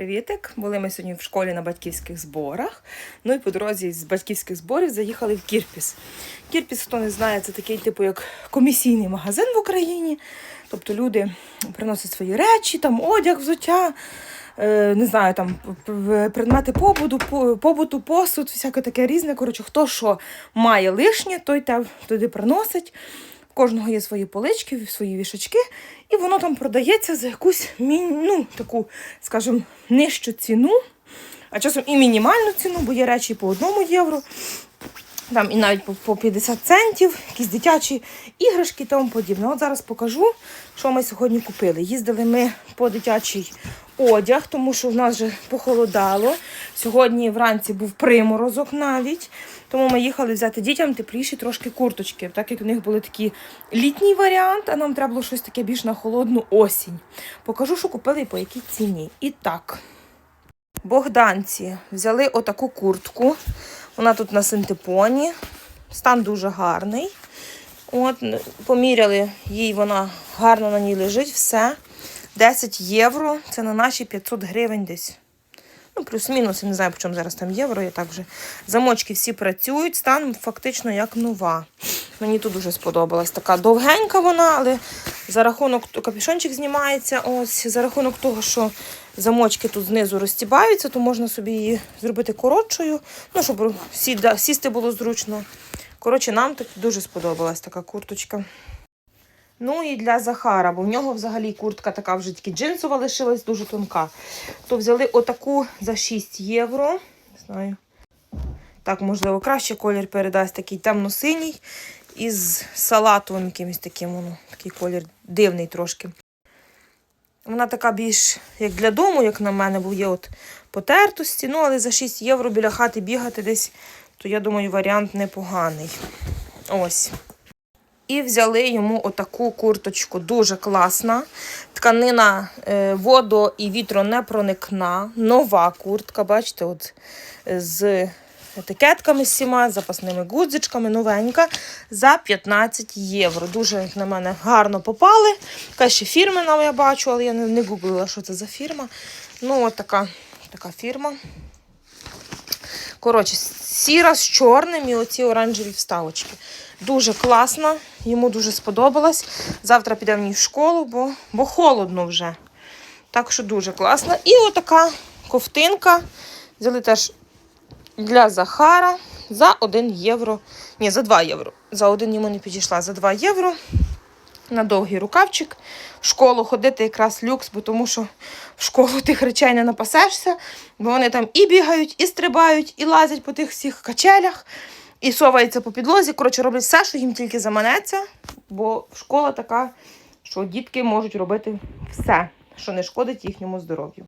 Привітик! Були ми сьогодні в школі на батьківських зборах. Ну і по дорозі з батьківських зборів заїхали в Кірпіс. Кірпіс, хто не знає, це такий типу як комісійний магазин в Україні. Тобто люди приносять свої речі, там одяг, взуття, е, не знаю, там предмети побуту, побуту, посуд, всяке таке різне. Коротше, хто що має лишнє, той туди приносить. В кожного є свої полички, свої вішачки, і воно там продається за якусь ну, таку, скажімо, нижчу ціну, а часом і мінімальну ціну, бо є речі по одному євро, там і навіть по, по 50 центів, якісь дитячі іграшки і тому подібне. От зараз покажу, що ми сьогодні купили. Їздили ми по дитячий одяг, тому що в нас вже похолодало. Сьогодні вранці був приморозок навіть. Тому ми їхали взяти дітям тепліші трошки курточки, так як в них були такі літній варіант, а нам треба було щось таке більш на холодну осінь. Покажу, що купили і по якій ціні. І так, богданці взяли отаку куртку. Вона тут на синтепоні. Стан дуже гарний. От, поміряли їй, вона гарно на ній лежить, все. 10 євро. Це на наші 500 гривень десь. Ну, плюс-мінус, я не знаю, по чому зараз там євро. Я так вже. Замочки всі працюють, стан фактично як нова. Мені тут дуже сподобалась. Така довгенька вона, але за рахунок капюшончик знімається. Ось за рахунок того, що замочки тут знизу розтібаються, то можна собі її зробити коротшою, ну, щоб сісти було зручно. Коротше, нам тут дуже сподобалась така курточка. Ну і для Захара, бо в нього взагалі куртка така вже тільки джинсова лишилась, дуже тонка. То взяли отаку за 6 євро. Не знаю. Так, можливо, краще колір передасть такий темно-синій із салатовим якимось таким, воно, такий колір дивний трошки. Вона така більш як для дому, як на мене, бо є от потертості. Ну, але за 6 євро біля хати бігати десь, то я думаю, варіант непоганий. Ось. І взяли йому отаку курточку, дуже класна. Тканина е, водо і вітронепроникна. Нова куртка, бачите, от е, з етикетками всіма, запасними гудзичками, новенька, за 15 євро. Дуже, на мене, гарно попали. Така ще фірмена я бачу, але я не, не гуглила, що це за фірма. Ну, от така, така фірма. Коротше, сіра з чорним і оці оранжеві вставочки. Дуже класно, йому дуже сподобалось. Завтра піде в ній в школу, бо, бо холодно вже. Так що дуже класно. І отака ковтинка. Взяли теж для Захара за 1 євро. Ні, за 2 євро. За один йому не підійшла, за 2 євро. На довгий рукавчик. В школу ходити якраз люкс, бо тому що в школу тих речей не напасешся, бо вони там і бігають, і стрибають, і лазять по тих всіх качелях, і соваються по підлозі. Коротше, роблять все, що їм тільки заманеться, бо школа така, що дітки можуть робити все, що не шкодить їхньому здоров'ю.